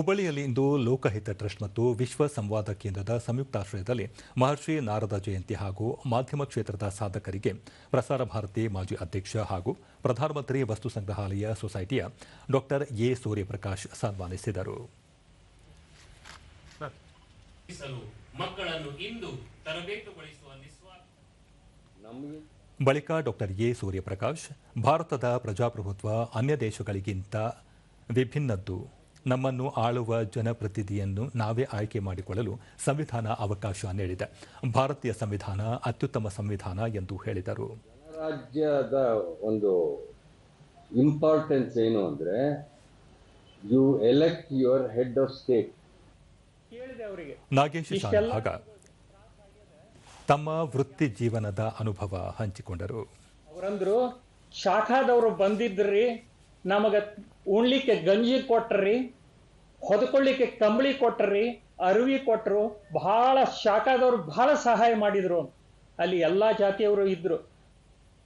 ಹುಬ್ಬಳ್ಳಿಯಲ್ಲಿ ಇಂದು ಲೋಕಹಿತ ಟ್ರಸ್ಟ್ ಮತ್ತು ವಿಶ್ವ ಸಂವಾದ ಕೇಂದ್ರದ ಸಂಯುಕ್ತಾಶ್ರಯದಲ್ಲಿ ಮಹರ್ಷಿ ನಾರದ ಜಯಂತಿ ಹಾಗೂ ಮಾಧ್ಯಮ ಕ್ಷೇತ್ರದ ಸಾಧಕರಿಗೆ ಪ್ರಸಾರ ಭಾರತಿ ಮಾಜಿ ಅಧ್ಯಕ್ಷ ಹಾಗೂ ಪ್ರಧಾನಮಂತ್ರಿ ವಸ್ತು ಸಂಗ್ರಹಾಲಯ ಸೊಸೈಟಿಯ ಡಾಕ್ಟರ್ ಎ ಸೂರ್ಯಪ್ರಕಾಶ್ ಸನ್ಮಾನಿಸಿದರು. ರೂಪಿಸಲು ಮಕ್ಕಳನ್ನು ಇಂದು ತರಬೇತುಗೊಳಿಸುವ ನಿಸ್ವಾರ್ಥ. ಬಳಿಕ ಡಾಕ್ಟರ್ ಎ ಸೂರ್ಯಪ್ರಕಾಶ್ ಭಾರತದ ಪ್ರಜಾಪ್ರಭುತ್ವ ಅನ್ಯ ದೇಶಗಳಿಗಿಂತ ವಿಭಿನ್ನದ್ದು. ನಮ್ಮನ್ನು ಆಳುವ ಜನಪ್ರತಿನಿಧಿಯನ್ನು ನಾವೇ ಆಯ್ಕೆ ಮಾಡಿಕೊಳ್ಳಲು ಸಂವಿಧಾನ ಅವಕಾಶ ನೀಡಿದೆ. ಭಾರತೀಯ ಸಂವಿಧಾನ ಅತ್ಯುತ್ತಮ ಸಂವಿಧಾನ ಎಂದು ಹೇಳಿದರು. ರಾಜ್ಯದ ಒಂದು ಇಂಪಾರ್ಟೆನ್ಸ್ ಏನು ಅಂದ್ರೆ you elect your head of state ಕೇಳಿದೆ ಅವರಿಗೆ. ನಾಗೇಶ್ ಶಾನಭಾಗ ತಮ್ಮ ವೃತ್ತಿ ಜೀವನದ ಅನುಭವ ಹಂಚಿಕೊಂಡರು. ಅವರಂದ್ರು ಶಾಖಾದವರು ಬಂದಿದ್ರಿ ನಮಗ ಉಣ್ಲಿಕ್ಕೆ ಗಂಜಿ ಕೊಟ್ರಿ, ಹೊದ್ಕೊಳ್ಳಿಕ್ಕೆ ಕಂಬಳಿ ಕೊಟ್ರಿ, ಅರಿವಿ ಕೊಟ್ರು, ಬಹಳ ಶಾಖಾದವ್ರು ಬಹಳ ಸಹಾಯ ಮಾಡಿದ್ರು. ಅಲ್ಲಿ ಎಲ್ಲಾ ಜಾತಿಯವರು ಇದ್ರು.